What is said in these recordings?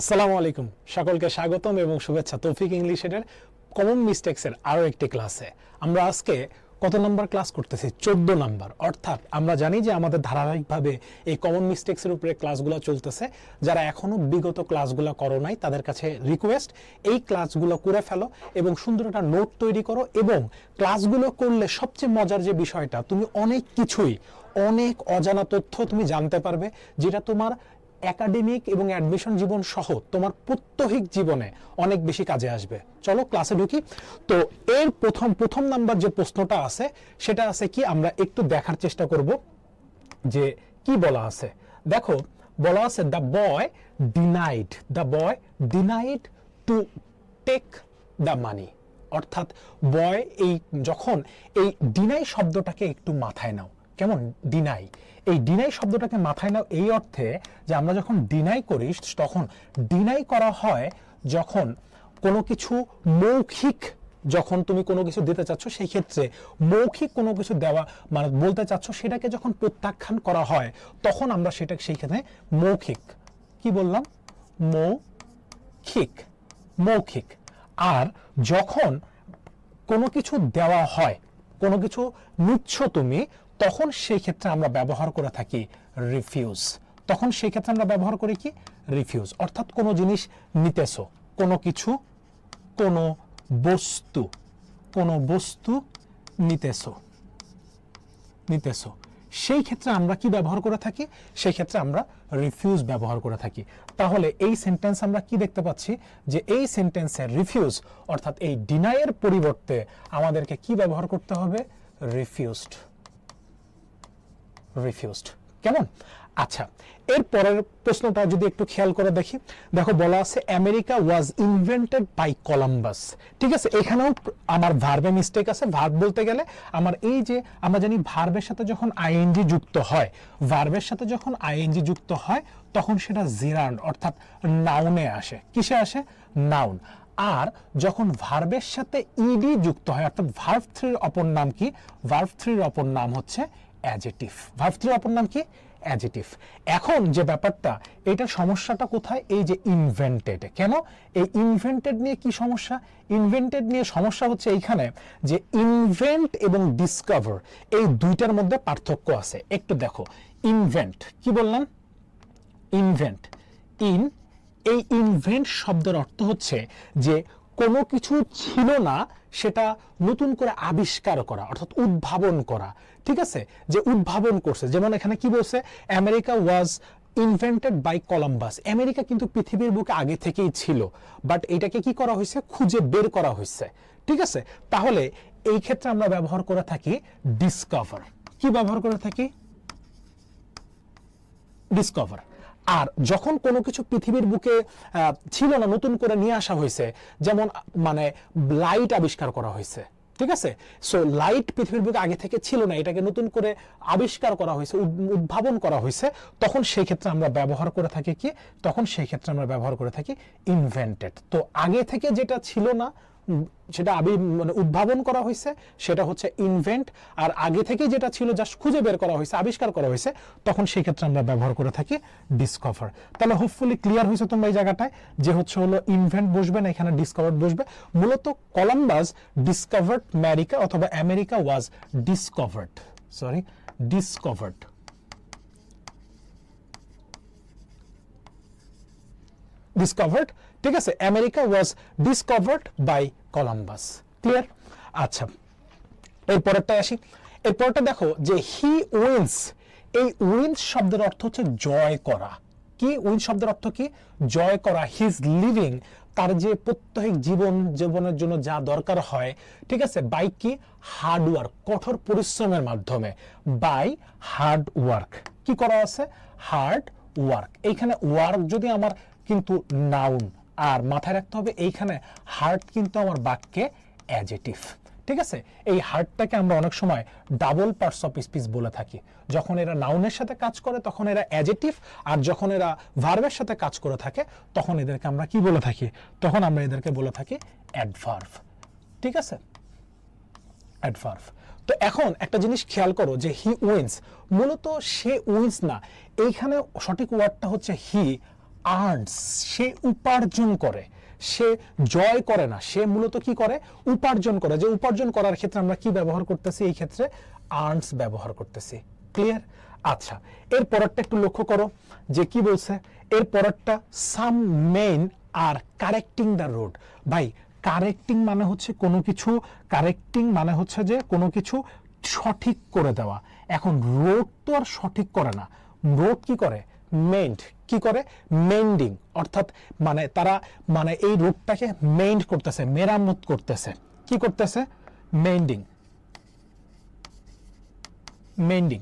আসসালামু আলাইকুম। সকলকে স্বাগতম এবং শুভেচ্ছা। তৌফিক ইংলিশ কমন মিস্টেক্সের আরও একটি ক্লাসে আমরা আজকে কত নাম্বার ক্লাস করতেছি? চোদ্দ নাম্বার। অর্থাৎ আমরা জানি যে আমাদের ধারাবাহিকভাবে এই কমন মিস্টেক্সের উপরে ক্লাসগুলো চলতেছে। যারা এখনও বিগত ক্লাসগুলো করো নাই, তাদের কাছে রিকোয়েস্ট এই ক্লাসগুলো করে ফেলো এবং সুন্দর একটা নোট তৈরি করো এবং ক্লাসগুলো করলে সবচেয়ে মজার যে বিষয়টা, তুমি অনেক কিছুই, অনেক অজানা তথ্য তুমি জানতে পারবে, যেটা তোমার একাডেমিক এবং অ্যাডমিশন জীবন সহ তোমার প্রত্যহিক জীবনে অনেক বেশি কাজে আসবে। চলো ক্লাসে ঢুকি। তো এর প্রথম প্রথম নাম্বার যে প্রশ্নটা আছে, সেটা আছে কি? আমরা একটু দেখার চেষ্টা করব যে কি বলা আছে। দেখো, বলা আছে the boy denied the boy denied to take the money অর্থাৎ বয় এই, যখন এই ডিনাই শব্দটাকে একটু মাথায় নাও। কেমন? ডিনাই এই ডিনাই শব্দটাকে মাথায় নাও এই অর্থে যে আমরা যখন ডিনাই করি, তখন ডিনাই করা হয় যখন কোনো কিছু মৌখিক, যখন তুমি কোনো কিছু দিতে চাচ্ছ, সেই ক্ষেত্রে মৌখিক কোনো কিছু দেওয়া মানে বলতে চাচ্ছ, সেটাকে যখন প্রত্যাখ্যান করা হয়, তখন আমরা সেটা সেই ক্ষেত্রে মৌখিক। কি বললাম? মৌখিক। মৌখিক। আর যখন কোনো কিছু দেওয়া হয়, কোনো কিছু নিচ্ছ তুমি তখন সেই ক্ষেত্রে আমরা ব্যবহার করে থাকি রিফিউজ তখন সেই ক্ষেত্রে আমরা ব্যবহার করি কি? রিফিউজ অর্থাৎ কোনো জিনিস নিতেছো, কোনো কিছু, কোনো বস্তু কোনো বস্তু নিতেছো নিতেছো। সেই ক্ষেত্রে আমরা কি ব্যবহার করে থাকি? সেই ক্ষেত্রে আমরা রিফিউজ ব্যবহার করে থাকি। তাহলে এই সেন্টেন্স আমরা কি দেখতে পাচ্ছি? যে এই সেন্টেন্সের রিফিউজ অর্থাৎ এই ডিনাইয়ের পরিবর্তে আমাদেরকে কি ব্যবহার করতে হবে? রিফিউজড রিফিউজড কেমন? আচ্ছা এর পরের প্রশ্নটা যদি একটু খেয়াল করে দেখি, দেখো বলা আছে America was invented by Columbus ঠিক আছে, এখানেও আমার ভার্বে মিস্টেক আছে। ভার্ব বলতে গেলে আমার এই যে, আমরা জানি ভার্বের সাথে যখন আইএনজি যুক্ত হয় ভার্বের সাথে যখন আইএনজি যুক্ত হয়, তখন সেটা জিরান্ড অর্থাৎ নাউনে আসে। কিসে আসে? নাউন আর যখন ভার্বের সাথে ইডি যুক্ত হয়, অর্থাৎ ভার্ভ থ্রির অপর নাম কি? ভার্ভ থ্রির অপর নাম হচ্ছে অ্যাজেটিভ। ভার্ভ থ্রির অপর নাম কি? অ্যাজেটিভ। এখন যে ব্যাপারটা, এটা সমস্যাটা কোথায়? এই যে ইনভেন্টেড কেন? এই ইনভেন্টেড নিয়ে কি সমস্যা? ইনভেন্টেড নিয়ে সমস্যা হচ্ছে এইখানে যে ইনভেন্ট এবং ডিসকভার এই দুইটার মধ্যে পার্থক্য আছে। একটু দেখো। ইনভেন্ট কি বললাম? ইনভেন্ট ইন এই ইনভেন্ট শব্দের অর্থ হচ্ছে যে কোনো কিছু ছিল না, সেটা নতুন করে আবিষ্কার করা, অর্থাৎ উদ্ভাবন করা। ঠিক আছে? যে উদ্ভাবন করছে, যেমন এখানে কি বলছে? America was invented by Columbus America কিন্তু পৃথিবীর বুকে আগে থেকেই ছিল বাট এটাকে কি করা হয়েছে? খুঁজে বের করা হয়েছে। ঠিক আছে? তাহলে এই ক্ষেত্রে আমরা ব্যবহার করে থাকি ডিসকভার কি ব্যবহার করে থাকি? ডিসকভার আর যখন কোনো কিছু পৃথিবীর বুকে ছিল না, নতুন করে নিয়ে আসা হয়েছে, যেমন মানে লাইট আবিষ্কার করা হয়েছে, ঠিক আছে? সো লাইট পৃথিবীর বুকে আগে থেকে ছিল না, এটাকে নতুন করে আবিষ্কার করা হয়েছে, উদ- উদ্ভাবন করা হয়েছে, তখন সেই ক্ষেত্রে আমরা ব্যবহার করে থাকি কি? তখন সেই ক্ষেত্রে আমরা ব্যবহার করে থাকি ইনভেন্টেড তো আগে থেকে যেটা ছিল না সেটা আবি মানে উদ্ভাবন করা হয়েছে সেটা হচ্ছে ইনভেন্ট আর আগে থেকে যেটা ছিল জাস্ট খুঁজে বের করা হয়েছে আবিষ্কার করা হয়েছে তখন সেই ক্ষেত্রে আমরা ব্যবহার করে থাকি ডিসকভার তাহলে হোপফুলি ক্লিয়ার হয়েছে তোমরা এই জায়গাটায়, যে হচ্ছে হলো ইনভেন্ট বসবে না, এখানে ডিসকভার্ড বসবে। মূলত কলম্বাস ডিসকভার্ড আমেরিকা অথবা America was discovered sorry discovered discovered ঠিক আছে America was discovered by Columbus clear আচ্ছা এরপরেরটা আসি। এরপরটা দেখো যে হি উইন্স এই উইন্স শব্দের অর্থ হচ্ছে জয় করা। কি উইন্স শব্দের অর্থ কি? জয় করা হিজ লিভিং তার যে প্রত্যেক জীবন, জীবনের জন্য যা দরকার হয়, ঠিক আছে বাই কি? হার্ড ওয়ার্ক কঠোর পরিশ্রমের মাধ্যমে বাই হার্ড ওয়ার্ক কি করা আছে? হার্ড ওয়ার্ক এইখানে ওয়ার্ক যদি আমার কিন্তু নাউন আর মাথায় রাখতে হবে এইখানে হার্ট কিন্তু আমার বাক্যে অ্যাজেটিভ ঠিক আছে? এই হার্টটাকে আমরা অনেক সময় ডাবল পার্টস অফ স্পিচ বলে থাকি। যখন এরা নাউনের সাথে কাজ করে, তখন এরা অ্যাজেটিভ আর যখন এরা ভার্বের সাথে কাজ করে থাকে, তখন এদেরকে আমরা কি বলে থাকি? তখন আমরা এদেরকে বলে থাকি অ্যাডভার্ভ ঠিক আছে? অ্যাডভার্ভ তো এখন একটা জিনিস খেয়াল করো যে হি উইন্স মূলত সে উইন্স না। এইখানে সঠিক ওয়ার্ডটা হচ্ছে হি আর্নস সে উপার্জন করে, সে জয় করে না, সে মূলত কি করে? উপার্জন করে। যে উপার্জন করার ক্ষেত্রে আমরা কি ব্যবহার করতেছি? এই ক্ষেত্রে আর্নস ব্যবহার করতেছি। ক্লিয়ার? আচ্ছা এর পরেরটা একটু লক্ষ্য করো, যে কি বলছে? এর পরেরটা, some men are correcting the road. ভাই, কারেক্টিং মানে হচ্ছে কোনো কিছু, কারেক্টিং মানে হচ্ছে যে কোনো কিছু সঠিক করে দেওয়া। এখন রোড তো আর সঠিক করে না। রোড কি করে? মেন্ড কি করে? মেন্ডিং অর্থাৎ মানে তারা মানে এই রোডটাকে মেন্ড করতেছে, মেরামত করতেছে। কি করতেছে? মেন্ডিং মেন্ডিং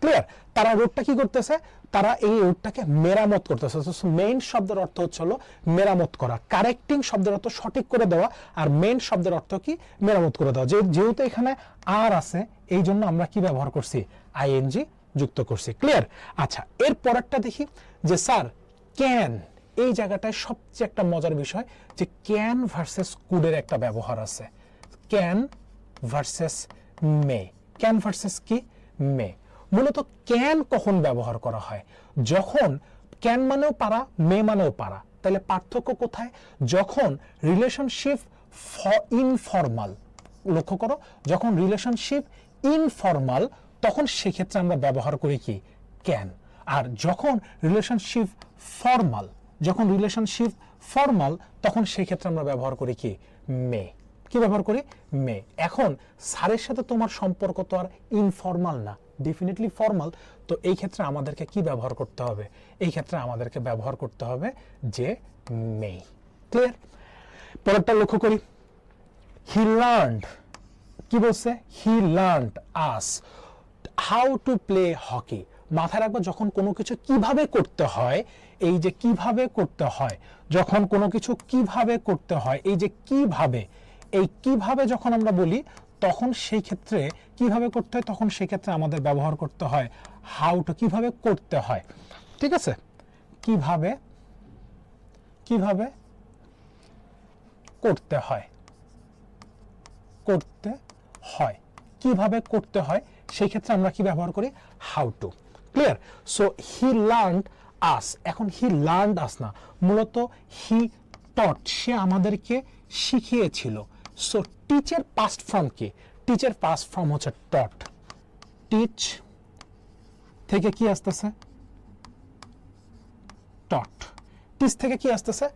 ক্লিয়ার তারা রোডটা কি করতেছে? তারা এই রোডটাকে মেরামত করতেছে। মেইন শব্দের অর্থ হচ্ছে হলো মেরামত করা। কারেক্টিং শব্দের অর্থ সঠিক করে দেওয়া। আর মেইন শব্দের অর্থ কি? মেরামত করে দেওয়া। যেহেতু এখানে আর আছে, এই জন্য আমরা কি ব্যবহার করছি? আইএনজি যুক্ত করছি। ক্লিয়ার আচ্ছা এর পরেরটা দেখি যে, স্যার ক্যান এই জায়গাটায় সবচেয়ে একটা মজার বিষয় যে ক্যান ভার্সেস কুডের একটা ব্যবহার আছে। Can versus may can versus কি? মে মূলত ক্যান কখন ব্যবহার করা হয়? যখন ক্যান মানেও পারা মে মানেও পারা। তাহলে পার্থক্য কোথায়? যখন রিলেশনশিপ ইনফর্মাল লক্ষ্য করো, যখন রিলেশনশিপ ইনফর্মাল তখন সেক্ষেত্রে আমরা ব্যবহার করি কি? ক্যান আর যখন রিলেশনশিপ ফর্মাল যখন রিলেশনশিপ ফর্মাল তখন সেক্ষেত্রে আমরা ব্যবহার করি কি? মে কি ব্যবহার করি? মে এখন স্যারের সাথে তোমার সম্পর্ক তো আর ইনফর্মাল না ডেফিনেটলি ফর্মাল তো এই ক্ষেত্রে আমাদেরকে কি ব্যবহার করতে হবে? এই ক্ষেত্রে আমাদেরকে ব্যবহার করতে হবে যে মে ক্লিয়ার পরেরটা লক্ষ্য করি। হি লার্ন কি বলছে? He learned us how to play hockey মাথায় রাখব যখন কোনো কিছু কীভাবে করতে হয়, এই যে কীভাবে করতে হয়, যখন কোনো কিছু কীভাবে করতে হয়, এই যে কীভাবে, এই কীভাবে যখন আমরা বলি, তখন সেই ক্ষেত্রে কীভাবে করতে হয়, তখন সেই ক্ষেত্রে আমাদের ব্যবহার করতে হয় হাউ টু কীভাবে করতে হয়। ঠিক আছে? কীভাবে কীভাবে করতে হয় করতে হয়, কীভাবে করতে হয় সেই ক্ষেত্রে আমরা কি ব্যবহার করি? How to clear so he learn us এখন হি লার্ন আস না। মূলত হি টট সে আমাদেরকে শিখিয়েছিল। সো টিচের পাস্ট ফর্ম কি? টিচের পাস্ট ফর্ম হচ্ছে টট টিচ থেকে কি আসতেছে? টট টিচ থেকে কি আসতেছে?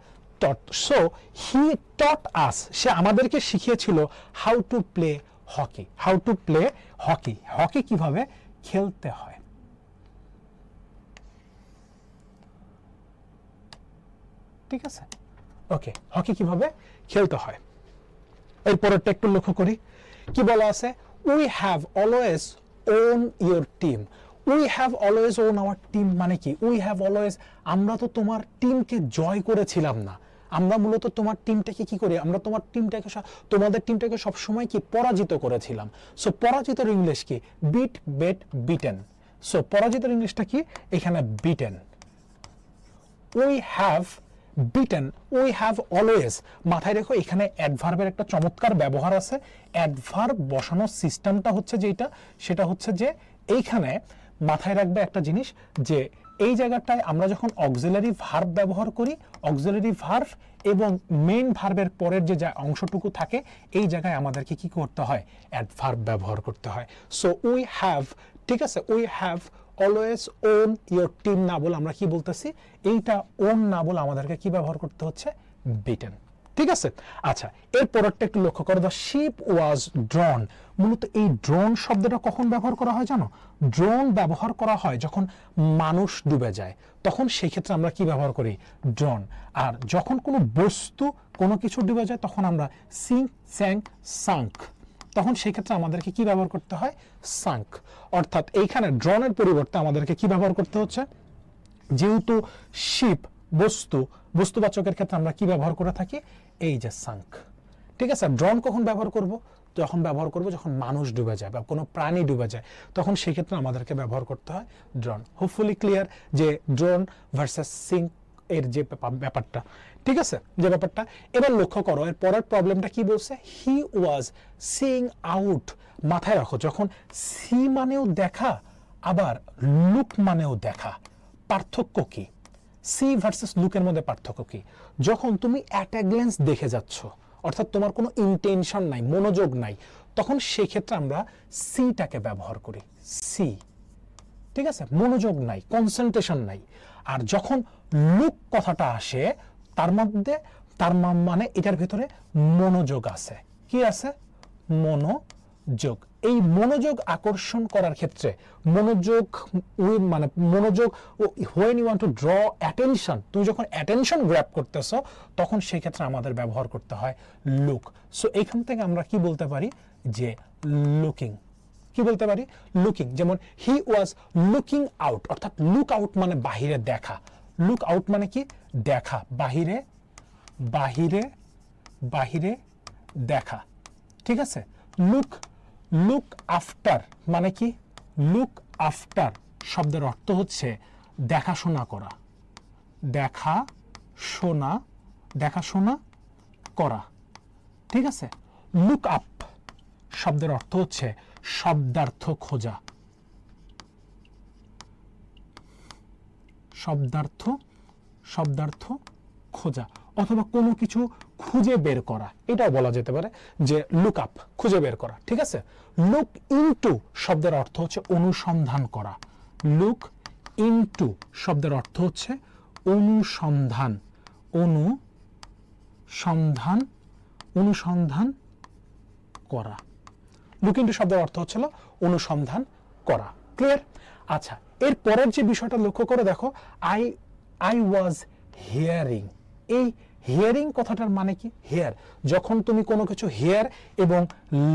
টট সো হি টট আস সে আমাদেরকে শিখিয়েছিল how to play hockey how to play hockey hockey কীভাবে খেলতে হয়? ঠিক আছে? ওকে হকি কীভাবে খেলতে হয়? এরপরেরটা একটু লক্ষ্য করি। কি বলা আছে? We have always won your team we have always won our team মানে কি? উই হ্যাভ অলওয়েজ আমরা তো তোমার টিমকে জয় করেছিলাম না। আমরা মূলত তোমার টিমটাকে কি করি? আমরা তোমার টিমটাকে তোমাদের টিমটাকে সবসময় কি? পরাজিত করেছিলাম। সো পরাজিতর ইংলিশ কি? বিট বেট বিটেন সো পরাজিতর ইংলিশটা কি? এখানে beaten we have beaten we have always মাথায় রেখো, এখানে অ্যাডভার্বের একটা চমৎকার ব্যবহার আছে। অ্যাডভার্ব বসানোর সিস্টেমটা হচ্ছে যেটা সেটা হচ্ছে যে, এইখানে মাথায় রাখবে একটা জিনিস যে এই জায়গাটায় আমরা যখন অক্সিলারি ভার্ব ব্যবহার করি অক্সিলারি ভার্ব এবং মেন ভার্বের পরের যে অংশটুকু থাকে, এই জায়গায় আমাদেরকে কি করতে হয়? অ্যাডভার্ব ব্যবহার করতে হয়। সো উই হ্যাভ ঠিক আছে we have always won your team না বলে আমরা কি বলতেছি? এইটা ওন না বলে আমাদেরকে কি ব্যবহার করতে হচ্ছে? বিটেন ঠিক আছে? আচ্ছা এর পরেরটা একটু লক্ষ্য করো। দ্য শিপ ওয়াজ ড্রন মূলত এই ড্রোন শব্দটা কখন ব্যবহার করা হয় জানো? ড্রোন ব্যবহার করা হয় যখন মানুষ ডুবে যায়। তখন সেই ক্ষেত্রে আমরা কি ব্যবহার করি? ড্রোন আর যখন কোনো বস্তু, কোনো কিছু ডুবে যায়, তখন আমরা সিং স্যাং সাঙ্ক তখন সেই ক্ষেত্রে আমাদেরকে কি ব্যবহার করতে হয়? সাঙ্ক অর্থাৎ এইখানে ড্রনের পরিবর্তে আমাদেরকে কি ব্যবহার করতে হচ্ছে? যেহেতু শিপ বস্তু বস্তুবাচকের ক্ষেত্রে আমরা কি ব্যবহার করে থাকি? এই যে সাঙ্ক ঠিক আছে? ড্রোন কখন ব্যবহার করব? যখন ব্যবহার করব, যখন মানুষ ডুবে যায় বা কোনো প্রাণী ডুবে যায়, তখন সেই ক্ষেত্রে আমাদেরকে ব্যবহার করতে হয় ড্রোন হোপফুলি ক্লিয়ার যে ড্রোন ভার্সেস সিঙ্ক এর যে ব্যাপারটা। ঠিক আছে? যে ব্যাপারটা। এবার লক্ষ্য করো, এর পরের প্রবলেমটা কি বলছে? হি ওয়াজ সিং আউট মাথায় রাখো, যখন সি মানেও দেখা, আবার লুক মানেও দেখা। পার্থক্য কি? সি ভার্সেস লুকের মধ্যে পার্থক্য কি? যখন তুমি অ্যাট এ গ্লেন্স দেখে যাচ্ছ, অর্থাৎ তোমার কোনো ইন্টেনশন নাই, মনোযোগ নাই, তখন সেই ক্ষেত্রে আমরা সিটাকে ব্যবহার করি। সি। ঠিক আছে? মনোযোগ নাই কনসেন্ট্রেশন নাই। আর যখন লুক কথাটা আসে, তার মধ্যে, তার মানে এটার ভিতরে মনোযোগ আছে। কি আছে? মনোযোগ এই মনোযোগ আকর্ষণ করার ক্ষেত্রে মনোযোগ মানে মনোযোগ when you want to draw attention তুমি যখন অ্যাটেনশন গ্র্যাপ করতেছো, তখন সেই ক্ষেত্রে আমাদের ব্যবহার করতে হয় লুক সো এইখান থেকে আমরা কি বলতে পারি? যে লুকিং কি বলতে পারি? লুকিং যেমন হি ওয়াজ লুকিং আউট অর্থাৎ লুক আউট মানে বাহিরে দেখা। লুক আউট মানে কি? দেখা। বাহিরে বাহিরে বাহিরে দেখা। ঠিক আছে? লুক লুক আফটার মানে কি? লুক আফটার শব্দের অর্থ হচ্ছে দেখাশোনা করা। দেখা শোনা দেখাশোনা করা। ঠিক আছে? লুক আপ শব্দের অর্থ হচ্ছে শব্দার্থ খোঁজা। শব্দার্থ শব্দার্থ খোঁজা। অথবা কোনো কিছু খুঁজে বের করা। এটাও বলা যেতে পারে যে লুক আপ খুঁজে বের করা, ঠিক আছে? লুক ইনটু শব্দের অর্থ হচ্ছে অনুসন্ধান করা। লুক ইনটু শব্দের অর্থ হচ্ছে অনুসন্ধান অনুসন্ধান অনুসন্ধান করা। লুক ইন্টু শব্দের অর্থ হচ্ছিল অনুসন্ধান করা। ক্লিয়ার আচ্ছা এর পরের যে বিষয়টা লক্ষ্য করে দেখো আই আই ওয়াজ হিয়ারিং এই হিয়ারিং কথাটার মানে কি? হেয়ার যখন তুমি কোনো কিছু হেয়ার এবং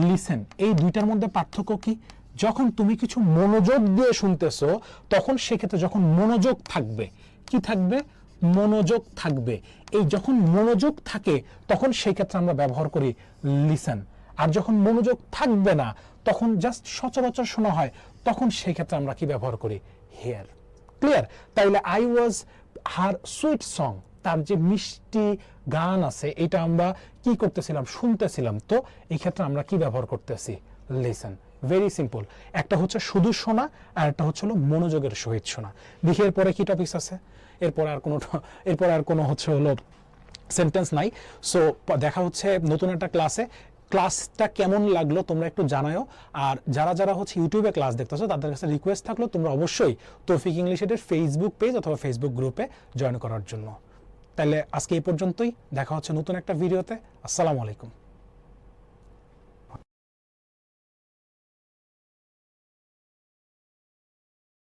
লিসেন এই দুইটার মধ্যে পার্থক্য কি? যখন তুমি কিছু মনোযোগ দিয়ে শুনতেছো, তখন সেক্ষেত্রে যখন মনোযোগ থাকবে, কি থাকবে? মনোযোগ থাকবে। এই যখন মনোযোগ থাকে, তখন সেই ক্ষেত্রে আমরা ব্যবহার করি লিসেন আর যখন মনোযোগ থাকবে না, তখন জাস্ট সচরাচর শোনা হয়, তখন সেই ক্ষেত্রে আমরা কি ব্যবহার করি? হেয়ার ক্লিয়ার তাইলে I was her sweet song তার যে মিষ্টি গান আছে, এটা আমরা কি করতেছিলাম, শুনতেছিলাম। তো এই ক্ষেত্রে আমরা কি ব্যবহার করতেছি? লিসেন ভেরি সিম্পল একটা হচ্ছে শুধু শোনা আর একটা হচ্ছে হলো মনোযোগের সহিত শোনা। দেখি এরপরে কি টপিক্স আছে? এরপরে আর কোনো, এরপরে আর কোনো হচ্ছে হলো সেন্টেন্স নাই। সো দেখা হচ্ছে নতুন একটা ক্লাসে ক্লাসটা কেমন লাগল তোমরা একটু জানাও আর যারা যারা হচ্ছে ইউটিউবে ক্লাস দেখতেছো, তাদের কাছে রিকোয়েস্ট থাকল তোমরা অবশ্যই তৌফিক ইংলিশ এর ফেসবুক পেজ অথবা ফেসবুক গ্রুপে জয়েন করার জন্য। তাহলে আজকে এই পর্যন্তই। দেখা হচ্ছে নতুন একটা ভিডিওতে। আসসালামু আলাইকুম।